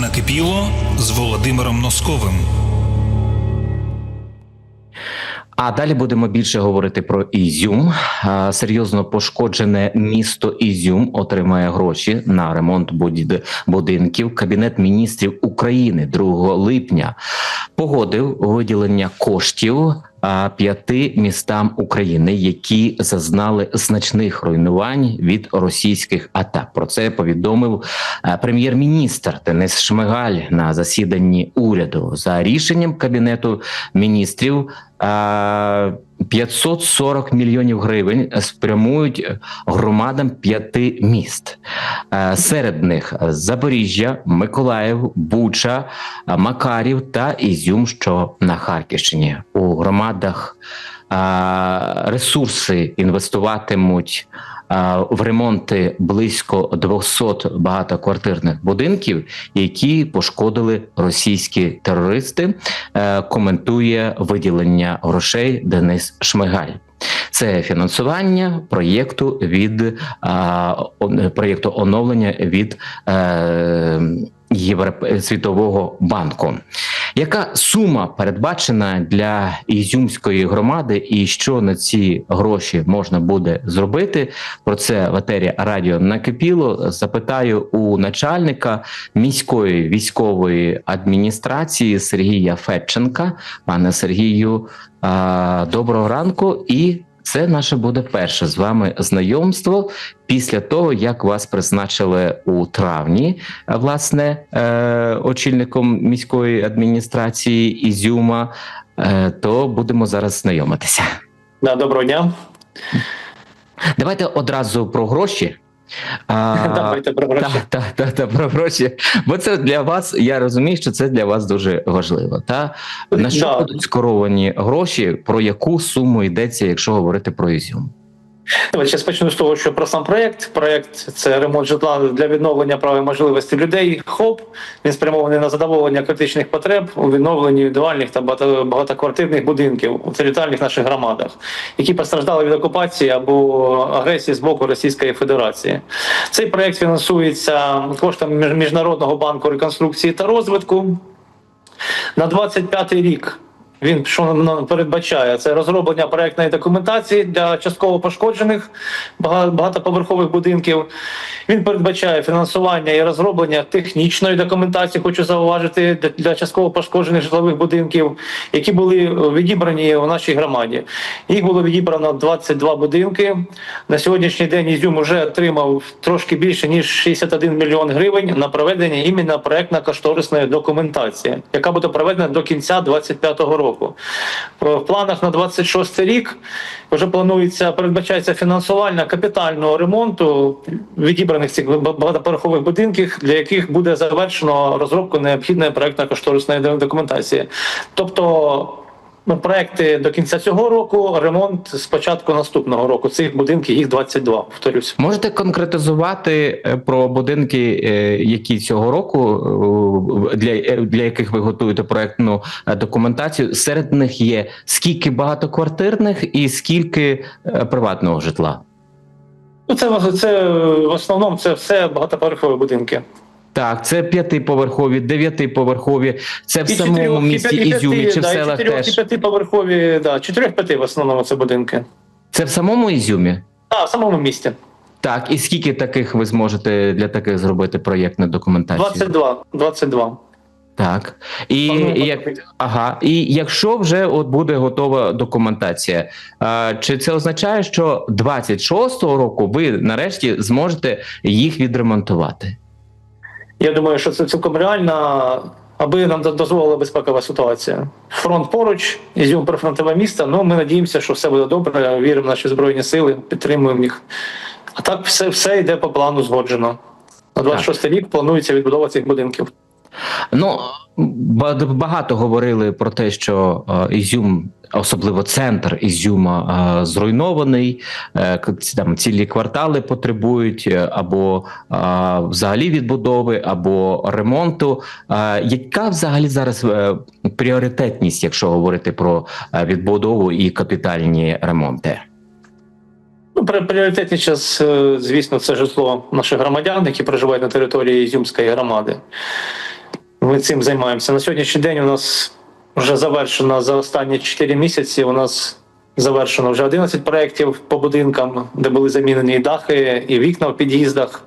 Накипіло з Володимиром Носковим. А далі будемо більше говорити про Ізюм. Серйозно пошкоджене місто Ізюм отримає гроші на ремонт будинків. Кабінет міністрів України 2 липня погодив виділення коштів п'яти містам України, які зазнали значних руйнувань від російських атак. Про це повідомив е, прем'єр-міністр Денис Шмигаль на засіданні уряду за рішенням кабінету міністрів. Е, 540 мільйонів гривень спрямують громадам п'яти міст. Е, Серед них Запоріжжя, Миколаїв, Буча, Макарів та Ізюм, що на Харківщині. У громадах е, ресурси інвестуватимуть в ремонти близько 200 багатоквартирних будинків, які пошкодили російські терористи. Е, Коментує виділення грошей Денис Шмигаль. Це фінансування проєкту від проєкту оновлення від е, Європ... Світового банку. Яка сума передбачена для Ізюмської громади, і що на ці гроші можна буде зробити? Про це в радіо накипіло. Запитаю у начальника міської військової адміністрації Сергія Федченка. Пане Сергію, доброго ранку, і це наше буде перше з вами знайомство після того, як вас призначили у травні, е, власне, е, очільником міської адміністрації Ізюма. Е, то будемо зараз знайомитися. Да, доброго дня. Давайте одразу про гроші. А, Давайте про гроші. Так, та, про гроші. Бо це для вас, я розумію, що це для вас дуже важливо. Та на що будуть скеровані гроші, про яку суму йдеться, якщо говорити про Ізюм? Давайте ще почну з того, що про сам проект. Проект це ремонт житла для відновлення прав і можливостей людей. ХОП він спрямований на задоволення критичних потреб у відновленні індивідуальних та багато- багатоквартирних будинків у територіальних наших громадах, які постраждали від окупації або агресії з боку Російської Федерації. Цей проект фінансується коштами Між- Міжнародного банку реконструкції та розвитку. На 25 рік він що передбачає це розроблення проектної документації для частково пошкоджених багатоповерхових будинків. Він передбачає фінансування і розроблення технічної документації, хочу зауважити, для- частково пошкоджених житлових будинків, які були е, відібрані у нашій громаді. Їх було відібрано 22 будинки. На сьогоднішній день Ізюм вже отримав трошки більше ніж 61 мільйон гривень на проведення іменно проектно-кошторисної документації, яка буде проведена до кінця 2025 року. В планах на 26 рік вже планується передбачається фінансування капітального ремонту відібраних цих багатоповерхових будинків, для яких буде завершено розробку необхідної проектно-кошторисної документації. Тобто Ну, проекти до кінця цього року, ремонт з початку наступного року. Цих будинків їх 22, повторюсь. Можете конкретизувати е, про будинки, е, які цього року е, для, для яких ви готуєте проектну документацію? Серед них є скільки багатоквартирних і скільки приватного житла? Ну, це, це в основному це все багатоповерхові будинки. Так, це п'ятиповерхові, дев'ятиповерхові. Це в самому чотирьох- місті і п'яти- Ізюмі чи в да, і селах чотирьох, теж. І п'ятиповерхові, да, чотирьох-п'яти в основному це будинки. Це в самому Ізюмі? Так, в самому місті. Так, і скільки таких ви зможете для таких зробити проєктну документацію? 22. 22. Так. І, Плануємо як, ага, і якщо вже от буде готова документація, а, чи це означає, що 26-го року ви нарешті зможете їх відремонтувати? Я думаю, що це цілком реально, аби нам дозволила безпекова ситуація. Фронт поруч, Ізюм прифронтове місто. Ну ми надіємося, що все буде добре. Віримо в наші збройні сили, підтримуємо їх. А так все, все йде по плану згоджено. На 26 рік планується відбудова цих будинків. Ну багато говорили про те, що е, Ізюм, особливо центр Ізюма, е, зруйнований. е, Там цілі квартали потребують е, або взагалі відбудови, або ремонту. Яка взагалі зараз пріоритетність, якщо говорити про відбудову і капітальні ремонти? Ну, час, е, звісно, це житло наших громадян, які проживають на території Ізюмської громади. ми цим займаємося. На сьогоднішній день у нас вже завершено за останні 4 місяці. У нас завершено вже 11 проєктів по будинкам, де були замінені і дахи, і вікна в під'їздах.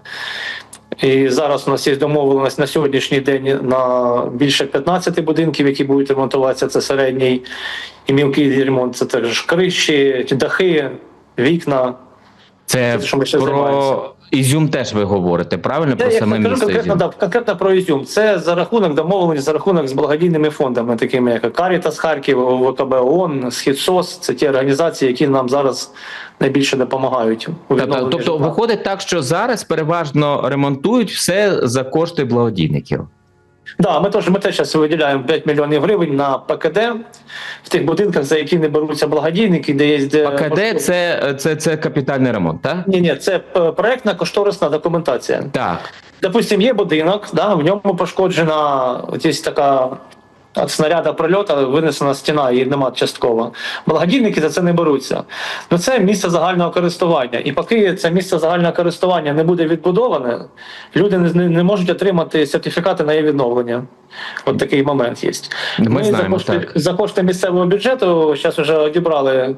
І зараз у нас є домовленість на сьогоднішній день на більше 15 будинків, які будуть ремонтуватися. Це середній і мілкий ремонт. Це також криші, дахи, вікна. Це Це, що ми ще займаємося. Про Ізюм теж ви говорите, правильно? Про Я саме кажу місто конкретно, Ізюм. да, конкретно про Ізюм. Це за рахунок домовленість, за рахунок з благодійними фондами, такими як Карітас Харків, ВКБ ООН, Східсос. Це ті організації, які нам зараз найбільше допомагають. у Тобто, відновленні тобто житла. виходить так, що зараз переважно ремонтують все за кошти благодійників. Да, ми теж ми теж зараз виділяємо 5 мільйонів гривень на ПКД в тих будинках, за які не беруться благодійники, де є де ПКД це, це, це капітальний ремонт, так? ні, ні, це е, проектна кошторисна документація. Так. Допустим, є будинок, да, в ньому пошкоджена ось така від снаряда прильоту винесена стіна, її нема частково. Благодійники за це не беруться. Ну це місце загального користування. І поки це місце загального користування не буде відбудоване, люди не, не, можуть отримати сертифікати на її відновлення. От такий момент є. Ми знаємо, за, кошти, так. за кошти місцевого бюджету зараз вже одібрали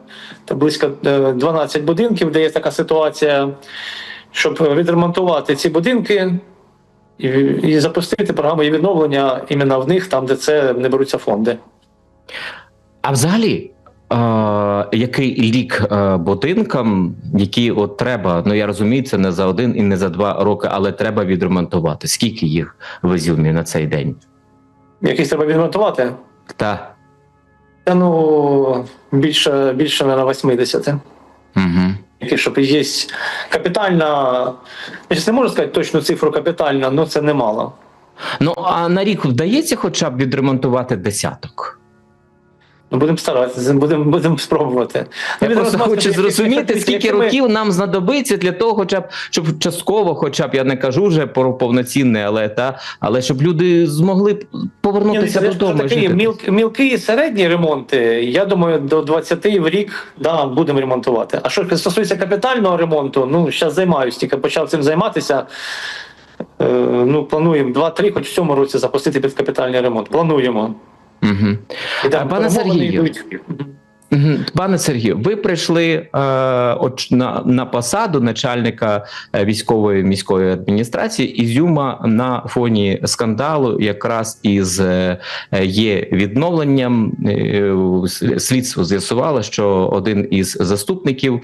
близько е, 12 будинків, де є така ситуація, щоб відремонтувати ці будинки і, і запустити програму її відновлення іменно в них, там, де це не беруться фонди. А взагалі, е, який лік е, будинкам, які от треба, ну я розумію, це не за один і не за два роки, але треба відремонтувати. Скільки їх в Ізюмі на цей день? Якісь треба відремонтувати? Та. Та ну більше, більше на 80. Угу. Щоб є капітальна. Я не можу сказати точну цифру капітальна, але це немало. Ну а на рік вдається хоча б відремонтувати десяток? Ну, будемо старатися, будемо будемо спробувати. Я Ну, просто хочу зрозуміти, скільки ми- років нам знадобиться для того, хоча б щоб частково, хоча б я не кажу вже про повноцінне, але та але щоб люди змогли б Ні, повернутися ну, додому. Такі міл, мілкі і середні ремонти, я думаю, до 20 в рік да, будемо ремонтувати. А що стосується капітального ремонту, ну зараз займаюся, тільки почав цим займатися. Е, ну, плануємо 2-3, хоч в цьому році запустити під капітальний ремонт. Плануємо. Угу. І там А, пане Сергію, йдуть. Пане Сергію, ви прийшли е, от, на, на посаду начальника е, військової міської адміністрації Ізюма на фоні скандалу, якраз із е, є відновленням. Е, слідство з'ясувало, що один із заступників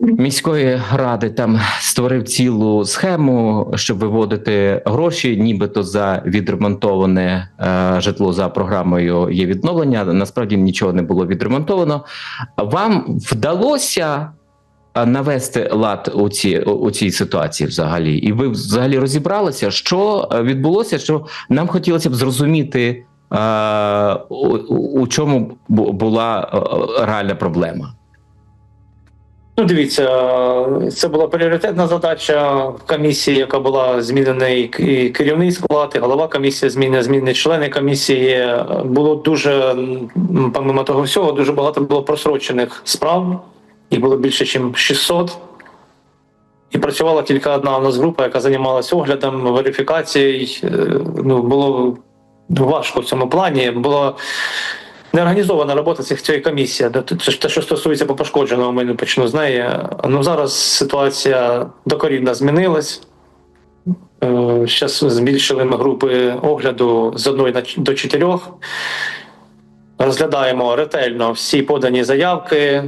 міської ради там створив цілу схему, щоб виводити гроші, нібито за відремонтоване е, житло за програмою є відновлення. Насправді нічого не було відремонтовано. Вам вдалося е, навести лад у, ці, у цій ситуації взагалі? І ви взагалі розібралися, що е, відбулося? Що нам хотілося б зрозуміти, е, у, у- чому була е, реальна проблема? Ну, дивіться, це була пріоритетна задача в комісії, яка була змінений і керівний склад, і голова комісії змінені, змінені члени комісії. Було дуже, помимо того всього, дуже багато було просрочених справ. Їх було більше, ніж 600. І працювала тільки одна у нас група, яка займалася оглядом, верифікацією. Е, Ну, було важко в цьому плані. Було неорганізована робота цих цієї комісії. Те, що стосується по пошкодженого, ми не почну з неї. Ну зараз ситуація докорінно змінилась. Зараз збільшили ми групи огляду з одної до чотирьох. Розглядаємо ретельно всі подані заявки.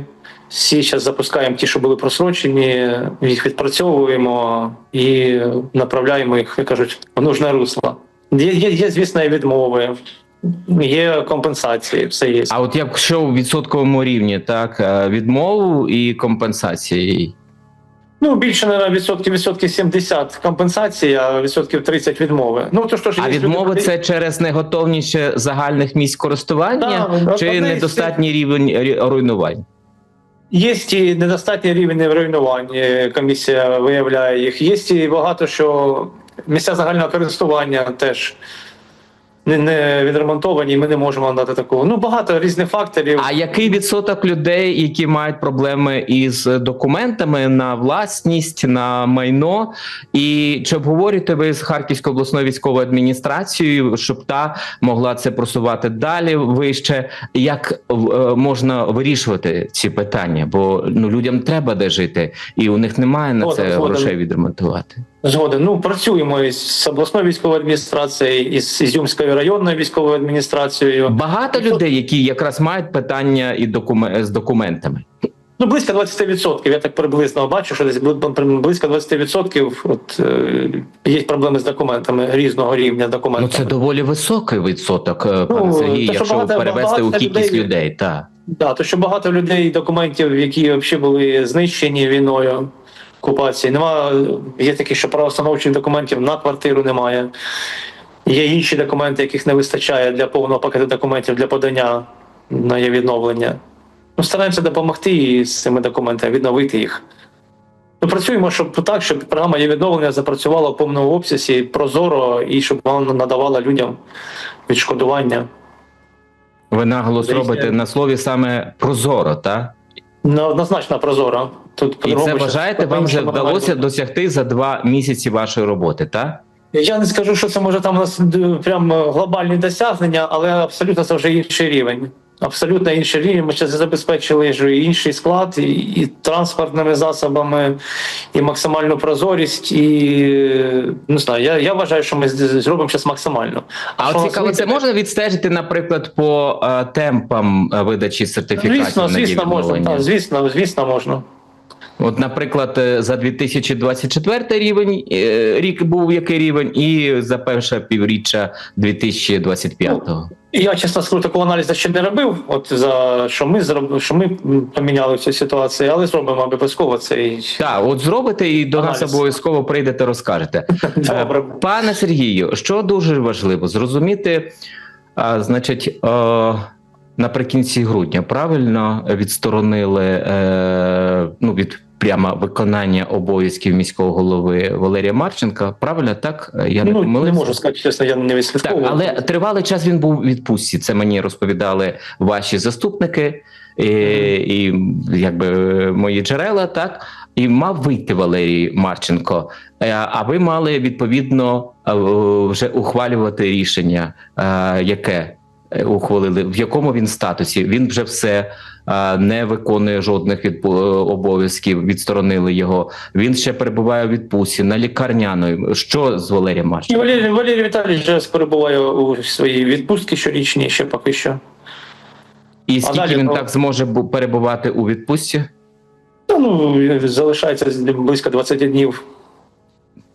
Всі зараз запускаємо ті, що були просрочені, їх відпрацьовуємо і направляємо їх, як кажуть, в нужне русло. Є, є, є звісно, і відмови, є компенсації, все є. А от якщо у відсотковому рівні, так е, відмову і компенсації. Ну, більше на відсотків відсотків 70 компенсації, а відсотків 30 відмови. Ну то що ж А відмови люди- це через неготовність загальних місць користування Да, чи одне недостатній рівень руйнувань? Є і недостатній рівень руйнувань. Комісія виявляє їх. Є і багато що місця загального користування теж не, не відремонтовані, і ми не можемо надати такого. Ну багато різних факторів. А який відсоток людей, які мають проблеми із документами на власність, на майно? І чи обговорюєте ви з Харківською обласною військовою адміністрацією, щоб та могла це просувати далі вище? Як е, можна вирішувати ці питання? Бо ну людям треба де жити, і у них немає на Згоден, це згоден. грошей відремонтувати. Згоден. Ну працюємо із обласною військовою адміністрацією, із Ізюмською районною військовою адміністрацією. Багато людей, які якраз мають питання і докумен- з документами. Ну, близько 20%. Я так приблизно бачу, що десь бли- близько 20% от, е, є проблеми з документами різного рівня Ну це доволі високий відсоток, е, пане Ну, Сергій, те, якщо багато- перевести у кількість людей- людей. Так. Да, то що багато людей документів, які взагалі були знищені війною окупації. Нема є такі, що правоустановчих документів на квартиру немає. Є інші документи, яких не вистачає для повного пакету документів для подання на відновлення. Ну, стараємося допомогти і з цими документами відновити їх. Ми працюємо, щоб так, щоб програма є відновлення запрацювала в повному обсязі, прозоро і щоб вона надавала людям відшкодування. Ви наголос робите на слові саме прозоро, так? Ну, однозначно прозоро. Тут І це вважаєте, вам вже вдалося досягти за два місяці вашої роботи, так? Я не скажу, що це може там у нас прям глобальні досягнення, але абсолютно це вже інший рівень. Абсолютно інший рівень. Ми ще забезпечили ж і інший склад, і, і транспортними засобами, і максимальну прозорість. І не знаю, я, я вважаю, що ми зробимо щось максимально. А от цікаво, це можна відстежити, наприклад, по е, темпам е, видачі сертифікатів Звісно, на звісно, можна. Так, звісно, звісно, можна. От, наприклад, е, за 2024 рівень е, рік був який рівень, і за перше півріччя 2025-го. І Я чесно скажу, такого аналізу ще не робив. От за що ми зробили, що ми поміняли в цій ситуації, але зробимо обов'язково це. і- Так, от зробите і до нас обов'язково прийдете, розкажете. Добре. Е, Пане Сергію, що дуже важливо зрозуміти, а, значить, наприкінці грудня правильно відсторонили е, ну, від прямо виконання обов'язків міського голови Валерія Марченка. Правильно, так? Я не ну, не можу сказати, чесно, я не Так, але тривалий час він був у відпустці. Це мені розповідали ваші заступники і, і якби мої джерела, так і мав вийти Валерій Марченко. Е, А ви мали відповідно е, вже ухвалювати рішення, е, яке е, ухвалили, в якому він статусі. Він вже все е, не виконує жодних обов'язків. Відсторонили його. Він ще перебуває у відпустці на лікарняної. Що з Валерієм І Марченко? Валерій, Валерій Віталійович вже перебуває у своїй відпустці щорічній ще поки що. І скільки далі, він ну- так зможе перебувати у відпустці? Ну, залишається близько 20 днів.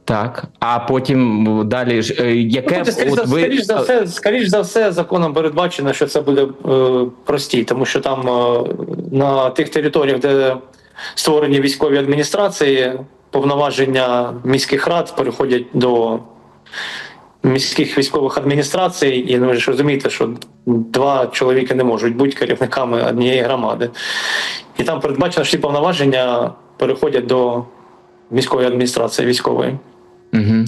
Так, а потім далі ж е, яке Ну, скоріш, за, от ви скоріш, за все, скоріш за все, законом передбачено, що це буде е, простій, тому що там е, на тих територіях, де створені військові адміністрації, повноваження міських рад переходять до міських військових адміністрацій, і ну, ви ж розумієте, що два чоловіки не можуть бути керівниками однієї громади. І там передбачено, що ці повноваження переходять до міської адміністрації військової. Угу.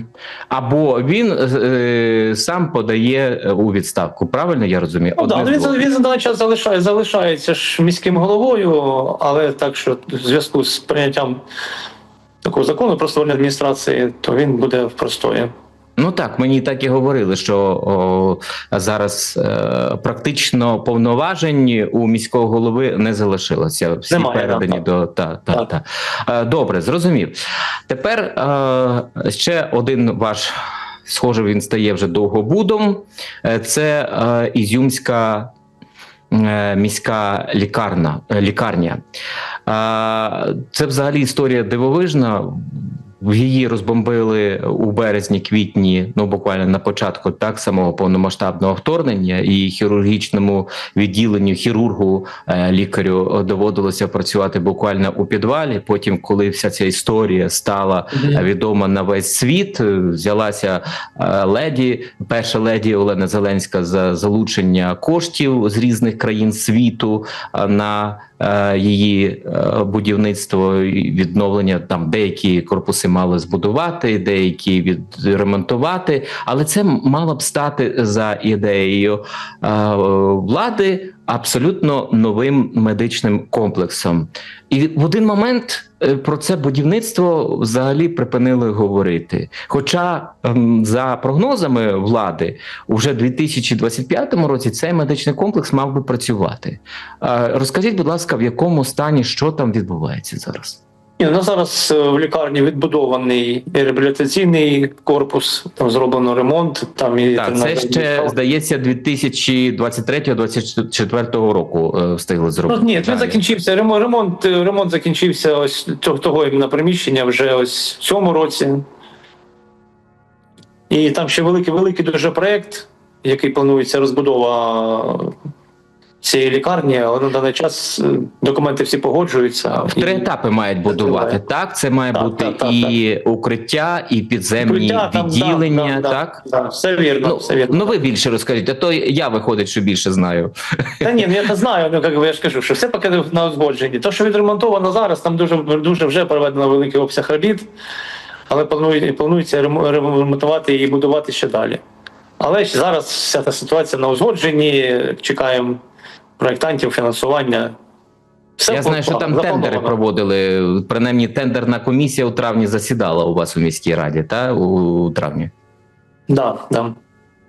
або він е, сам подає е, у відставку. Правильно я розумію? Ну, да, він, він задача час залишає, залишається ж міським головою, але так, що в зв'язку з прийняттям такого закону про створення адміністрації, то він буде в простої. Ну так, мені так і говорили, що о, зараз е, практично повноважень у міського голови не залишилося. Всі Немає, передані так, до та, та, Так. та. Е, добре, зрозумів. Тепер е, ще один ваш. Схоже, він стає вже довгобудом. Е, Це е, Ізюмська е, міська лікарна, е, лікарня. Е, Це взагалі історія дивовижна. Її розбомбили у березні-квітні, ну буквально на початку так самого повномасштабного вторгнення, і хірургічному відділенню хірургу е, лікарю доводилося працювати буквально у підвалі. Потім, коли вся ця історія стала відома на весь світ, е, взялася е, леді, перша леді Олена Зеленська за залучення коштів з різних країн світу на її е, будівництво відновлення. Там деякі корпуси мали збудувати, деякі відремонтувати, але це мало б стати за ідеєю е, влади абсолютно новим медичним комплексом. І в один момент е, про це будівництво взагалі припинили говорити. Хоча ем, за прогнозами влади, уже в 2025 році цей медичний комплекс мав би працювати. Е, Розкажіть, будь ласка, в якому стані що там відбувається зараз? Ні, ну зараз е, в лікарні відбудований реабілітаційний корпус, там зроблено ремонт. Там і Так, там це ще здається 2023-2024 року е, встигли Ну, зробити. ні, він закінчився. Ремонт, ремонт, ремонт закінчився ось того, того іменно приміщення вже ось в цьому році. І там ще великий, великий дуже проєкт, який планується розбудова цієї лікарні, але на даний час е, документи всі погоджуються. В три І- етапи мають будувати. Так, це має Так, бути так, так, і укриття, і підземні Укриття там, відділення. да, да, так Да, все вірно, ну, все вірно. ну ви більше розкажіть, а то я виходить, що більше знаю. Та ні, ну я не знаю, ну як я ж кажу, що все поки на узгодженні. То, що відремонтовано зараз, там дуже дуже вже проведено великий обсяг робіт, але планують, планується ремонтувати і будувати ще далі. Але ж зараз вся та ситуація на узгодженні, чекаємо проєктантів, фінансування. Все я знаю, що там заплановано. тендери проводили. Принаймні, тендерна комісія у травні засідала у вас у міській раді, та у, у травні. Да, да.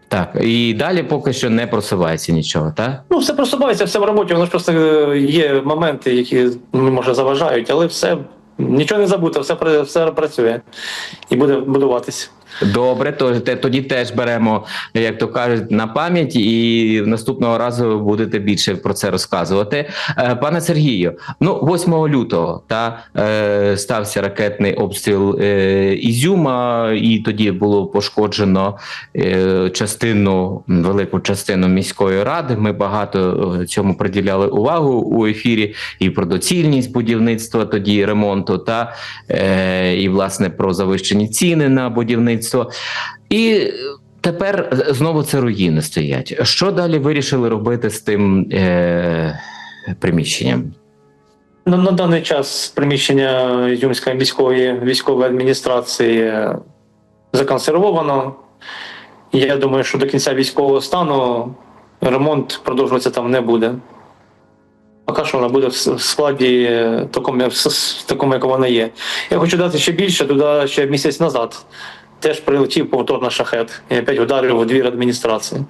Так, і далі поки що не просувається нічого, так? Ну, все просувається, все в роботі, воно ж просто е, є моменти, які ну, може заважають, але все нічого не забуто, все, все працює і буде будуватись. Добре, то тоді теж беремо, як то кажуть, на пам'ять, і наступного разу будете більше про це розказувати. Е, Пане Сергію, ну 8 лютого та е, стався ракетний обстріл е, Ізюма, і тоді було пошкоджено частину, велику частину міської ради. Ми багато цьому приділяли увагу у ефірі і про доцільність будівництва тоді ремонту, та і власне про завищені ціни на будівництво. І тепер знову це руїни стоять. Що далі вирішили робити з тим е, приміщенням? На, на даний час приміщення Ізюмської міської військової адміністрації законсервовано. Я думаю, що до кінця військового стану ремонт продовжуватися там не буде. Поки що вона буде в складі е, такому, в такому, як вона є. Я хочу дати ще більше, туди ще місяць назад. Теж прилетів повторно шахет і опять ударив у двір адміністрації.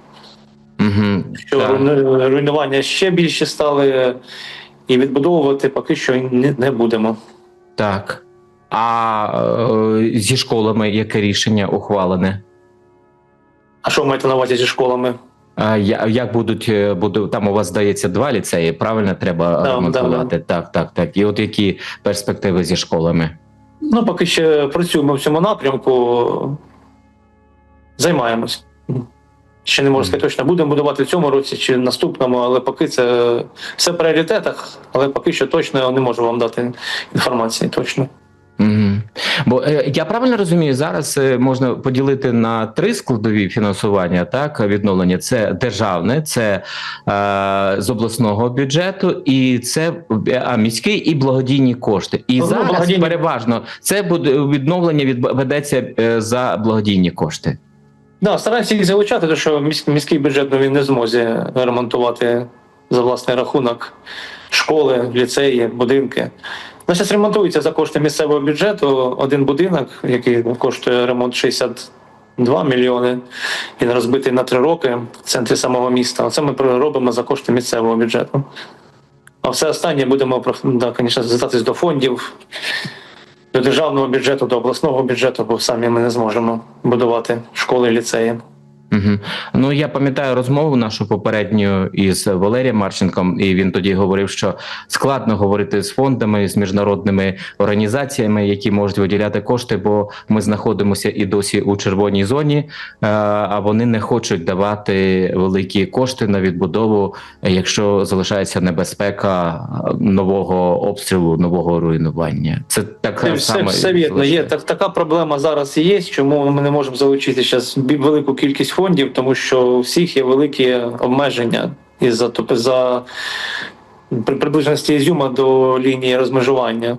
Угу, Що руйну- руйнування ще більше стали, і відбудовувати поки що не, не будемо. так. А е, зі школами яке рішення ухвалене? А що маєте на увазі зі школами? А я- як будуть е, буду там? У вас здається два ліцеї, правильно треба Да, ремонтувати? Так, так, так. І от які перспективи зі школами? Ну, поки ще працюємо в цьому напрямку, займаємось. Ще не можу сказати точно, будемо будувати в цьому році чи наступному, але поки це все в пріоритетах, але поки що точно не можу вам дати інформації точно. Угу. Бо е, я правильно розумію, зараз е, можна поділити на три складові фінансування. Так, відновлення це державне, це е, з обласного бюджету, і це е, а, міський і благодійні кошти. І Ну, зараз благодійні- переважно це буде відновлення від ведеться е, за благодійні кошти. Да, стараємося їх залучати, тому що міськ- міський бюджет ну, він не зможе ремонтувати за власний рахунок школи, ліцеї, будинки. Ну, зараз ремонтується за кошти місцевого бюджету один будинок, який коштує ремонт 62 мільйони. Він розбитий на три роки в центрі самого міста. Це ми робимо за кошти місцевого бюджету. А все останнє будемо да, звісно, звертатись до фондів, до державного бюджету, до обласного бюджету, бо самі ми не зможемо будувати школи ліцеї. Угу. Ну я пам'ятаю розмову нашу попередню із Валерієм Марченком, і він тоді говорив, що складно говорити з фондами, з міжнародними організаціями, які можуть виділяти кошти, бо ми знаходимося і досі у червоній зоні, е, а вони не хочуть давати великі кошти на відбудову, якщо залишається небезпека нового обстрілу, нового руйнування. Це така Все, сама все вірно. Є так, така проблема зараз і є. Чому ми не можемо залучити зараз велику кількість фондів, тому що у всіх є великі обмеження із за тобто за при приближеності Ізюма до лінії розмежування.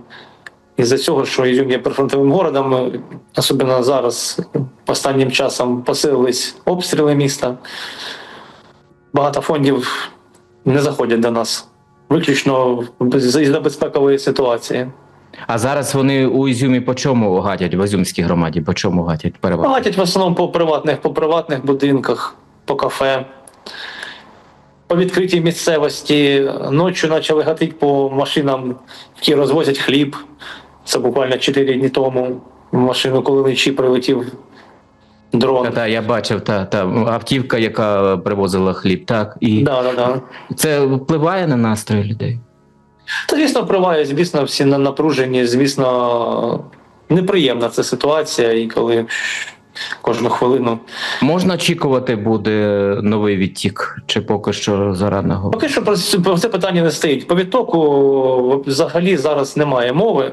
Із-за цього, що Ізюм є прифронтовим городом, особливо зараз останнім часом посилились обстріли міста. Багато фондів не заходять до нас. Виключно з безпекової ситуації. А зараз вони у Ізюмі по чому гатять в Ізюмській громаді? По чому гатять переважно? Багатять в основному по приватних, по приватних будинках, по кафе. По відкритій місцевості ночі почали гатити по машинам, які розвозять хліб. Це буквально 4 дні тому. В машину, коли вночі прилетів дрон. Та, та, я бачив, та, та автівка, яка привозила хліб, так. І Да, да, да. це впливає на настрої людей. Та, звісно, впливає, звісно, всі на- напружені, звісно, неприємна ця ситуація, і коли кожну хвилину. Можна очікувати буде новий відтік, чи поки що зарано? Поки що про це питання не стоїть. По відтоку взагалі зараз немає мови.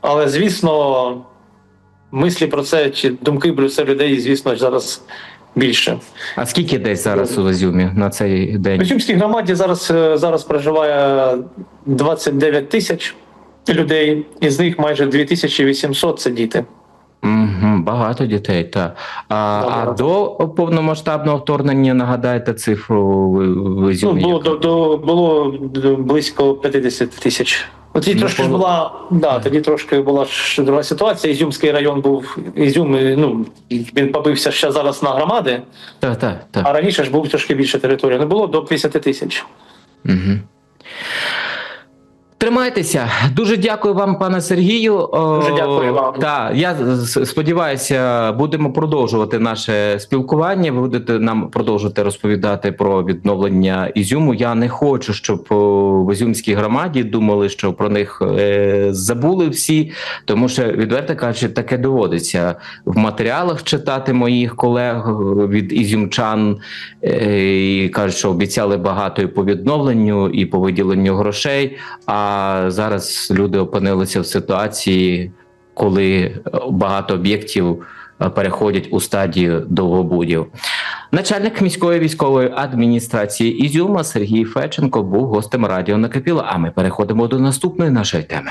Але, звісно, мислі про це чи думки про це людей, звісно, зараз більше. А скільки десь зараз у Ізюмі на цей В день? Ізюмській громаді зараз, е, зараз проживає 29 тисяч людей, із них майже 2800 – це діти. Угу, багато дітей, так. А, а до повномасштабного вторгнення нагадайте цифру в, в Ну, було, до, до, було близько 50 тисяч. Тоді Ну, трошки ж була, да, тоді трошки була ж друга ситуація. Ізюмський район був Ізюм, ну він побився ще зараз на громади, Так, так, так. а раніше ж був трошки більше території. Не було до 50 тисяч. Угу. Тримайтеся. Дуже дякую вам, пане Сергію. Дуже дякую вам. Так, я сподіваюся, будемо продовжувати наше спілкування. Ви будете нам продовжувати розповідати про відновлення Ізюму. Я не хочу, щоб в Ізюмській громаді думали, що про них е, забули всі, тому що відверто кажучи, таке доводиться в матеріалах читати моїх колег е, від ізюмчан е, і кажуть, що обіцяли багато і по відновленню, і по виділенню грошей. А зараз люди опинилися в ситуації, коли багато об'єктів е, переходять у стадію довгобудів. Начальник міської військової адміністрації Ізюма Сергій Феченко був гостем радіо накипіло. А ми переходимо до наступної нашої теми.